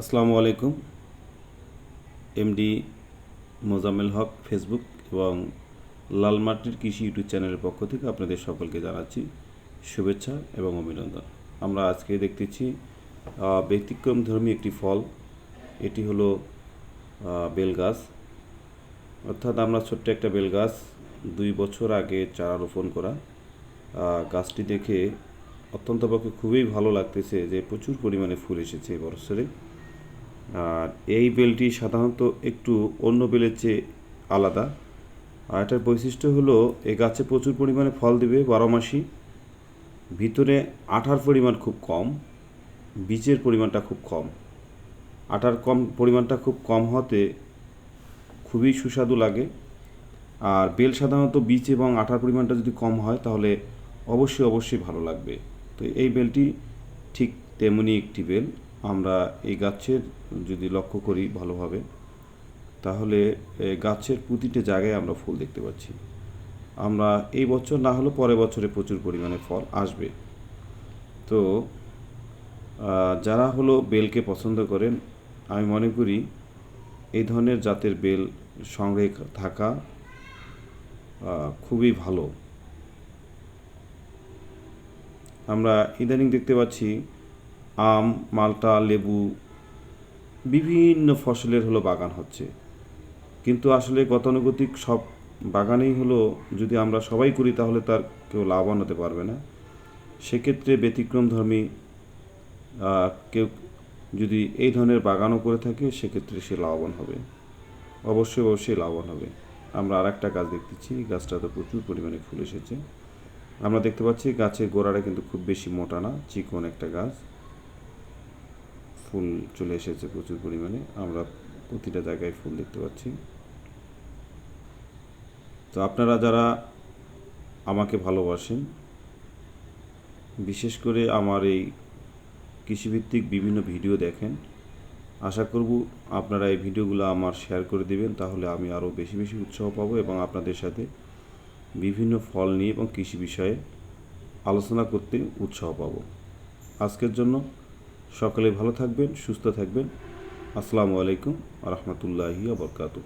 আসসালামু আলাইকুম। এমডি মোজামেল হক ফেসবুক এবং লালমাটির কৃষি ইউটিউব চ্যানেলের পক্ষ থেকে আপনাদের সকলকে জানাচ্ছি শুভেচ্ছা এবং অভিনন্দন। আমরা আজকে দেখতেছি আহ, ব্যতিক্রমধর্মী একটি ফল। এটি হলো আহ, বেল গাছ অর্থাৎ আমরা ছোট্ট একটা বেল গাছ দুই বছর আগে চারা রোপণ করা। গাছটি দেখে অত্যন্ত পক্ষে খুবই ভালো লাগতেছে যে প্রচুর পরিমাণে ফুল এসেছে এই বছরে। আর এই বেলটি সাধারণত একটু অন্য বেলের চেয়ে আলাদা। আর এটার বৈশিষ্ট্য হলো এই গাছে প্রচুর পরিমাণে ফল দেবে বারো মাসি। ভিতরে আঠার পরিমাণ খুব কম, বীজের পরিমাণটা খুব কম। আটার কম, পরিমাণটা খুব কম হতে খুবই সুস্বাদু লাগে। আর বেল সাধারণত বীজ এবং আটার পরিমাণটা যদি কম হয়, তাহলে অবশ্যই অবশ্যই ভালো লাগবে। তো এই বেলটি ঠিক তেমনই একটি বেল। আমরা এই গাছের যদি লক্ষ্য করি ভালোভাবে, তাহলে গাছের প্রতিটি জায়গায় আমরা ফুল দেখতে পাচ্ছি। আমরা এই বছর না হলেও পরের বছরে প্রচুর পরিমাণে ফল আসবে। তো যারা হলো বেলকে পছন্দ করেন, আমি মনে করি এই ধরনের জাতের বেল সংগ্রহে থাকা খুবই ভালো। আমরা ইদানিং দেখতে পাচ্ছি আম, মালটা, লেবু, বিভিন্ন ফসলের হলো বাগান হচ্ছে। কিন্তু আসলে গতানুগতিক সব বাগানেই হলো, যদি আমরা সবাই করি তাহলে তার কেউ লাভবান হতে পারবে না। সেক্ষেত্রে ব্যতিক্রমধর্মী কেউ যদি এই ধরনের বাগানও করে থাকে, সেক্ষেত্রে সে লাভবান হবে। অবশ্যই অবশ্যই লাভবান হবে। আমরা আর একটা গাছ দেখতেছি, এই গাছটাতে প্রচুর পরিমাণে ফুল এসেছে। আমরা দেখতে পাচ্ছি গাছের গোড়াটা কিন্তু খুব বেশি মোটা না, চিকন একটা গাছ। ফুল চলে এসেছে প্রচুর পরিমাণে। আমরা প্রতিটা জায়গায় ফুল দেখতে পাচ্ছি। তো আপনারা যারা আমাকে ভালোবাসেন, বিশেষ করে আমার এই কৃষিভিত্তিক বিভিন্ন ভিডিও দেখেন, আশা করব আপনারা এই ভিডিওগুলো আমার শেয়ার করে দিবেন, তাহলে আমি আরও বেশি বেশি উৎসাহ পাবো এবং আপনাদের সাথে বিভিন্ন ফল নিয়ে এবং কৃষি বিষয়ে আলোচনা করতে উৎসাহ পাবো। আজকের জন্য সকলে ভালো থাকবেন সুস্থ থাকবেন। আসসালামু আলাইকুম রহমতুল্লাহি বরকাতুহ।